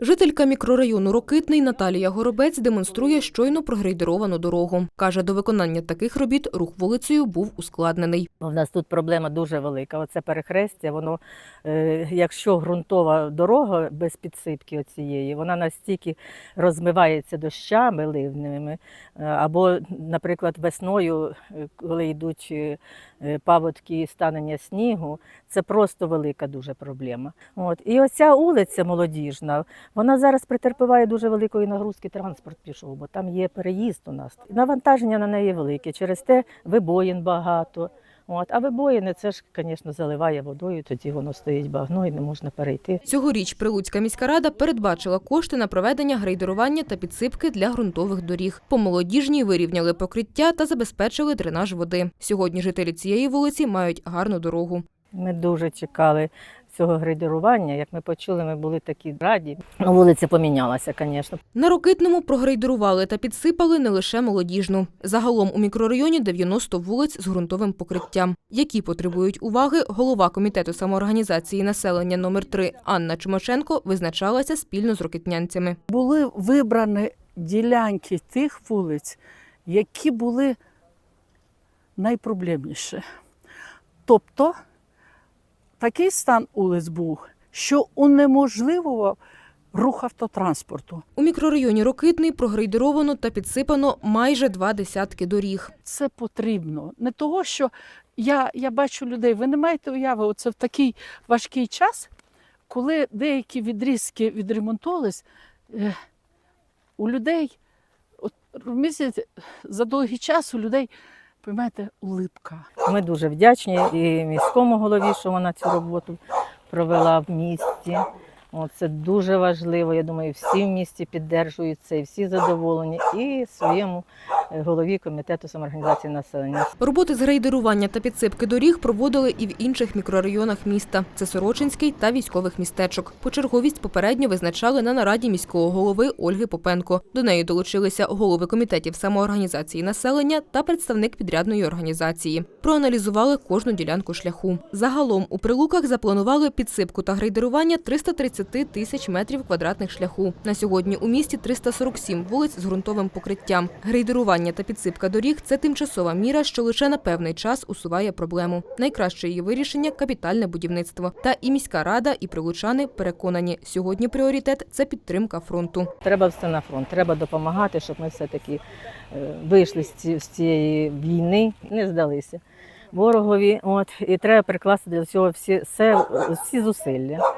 Жителька мікрорайону Рокитний Наталія Горобець демонструє щойно прогрейдеровану дорогу. Каже, до виконання таких робіт рух вулицею був ускладнений. У нас тут проблема дуже велика. Оце перехрестя, воно, е, якщо ґрунтова дорога без підсипки оцієї, вона настільки розмивається дощами ливними, е, або, наприклад, весною, е, коли йдуть паводки станення снігу, це просто велика дуже проблема. От. І оця вулиця молодіжна, вона зараз претерпіває дуже великої нагрузки, транспорт пішов, бо там є переїзд у нас. Навантаження на неї велике, через те вибоїн багато. От. А вибоїни це ж, звісно, заливає водою, тоді воно стоїть багно і не можна перейти. Цьогоріч Прилуцька міська рада передбачила кошти на проведення грейдерування та підсипки для ґрунтових доріг. По молодіжній вирівняли покриття та забезпечили дренаж води. Сьогодні жителі цієї вулиці мають гарну дорогу. Ми дуже чекали цього грейдерування. Як ми почули, ми були такі раді. Ну, Вулиця помінялася, звісно. На Рокитному прогрейдерували та підсипали не лише молодіжну. Загалом у мікрорайоні 90 вулиць з ґрунтовим покриттям. Які потребують уваги, голова комітету самоорганізації населення номер 3 Анна Чумаченко визначалася спільно з рокитнянцями. були вибрані ділянки тих вулиць, які були найпроблемніші. Тобто такий стан вулиць був, що унеможливував рух автотранспорту. У мікрорайоні Рокитний прогрейдеровано та підсипано майже два десятки доріг. Це потрібно. Не того, що я, я бачу людей, ви не маєте уяви, оце в такий важкий час, коли деякі відрізки відремонтувались, е, у людей, от, розумієте, за довгий час у людей, розумієте, улипка. Ми дуже вдячні і міському голові, що вона цю роботу провела в місті. Це дуже важливо. Я думаю, всі в місті піддержують це, і всі задоволені, і своєму е, голові комітету самоорганізації населення. Роботи з грейдерування та підсипки доріг проводили і в інших мікрорайонах міста. Це Сорочинський та військових містечок. Почерговість попередньо визначали на нараді міського голови Ольги Попенко. До неї долучилися голови комітетів самоорганізації населення та представник підрядної організації. Проаналізували кожну ділянку шляху. Загалом у прилуках запланували підсипку та грейдерування 330 тисяч метрів квадратних шляху. На сьогодні у місті 347 вулиць з ґрунтовим покриттям. Грейдерування та підсипка доріг це тимчасова міра, що лише на певний час усуває проблему. Найкраще її вирішення капітальне будівництво. Та і міська рада, і прилучани переконані, сьогодні пріоритет це підтримка фронту. Треба все на фронт, треба допомагати, щоб ми все-таки е, вийшли з цієї війни, не здалися ворогові. От, і треба прикласти для цього всі, все, всі зусилля.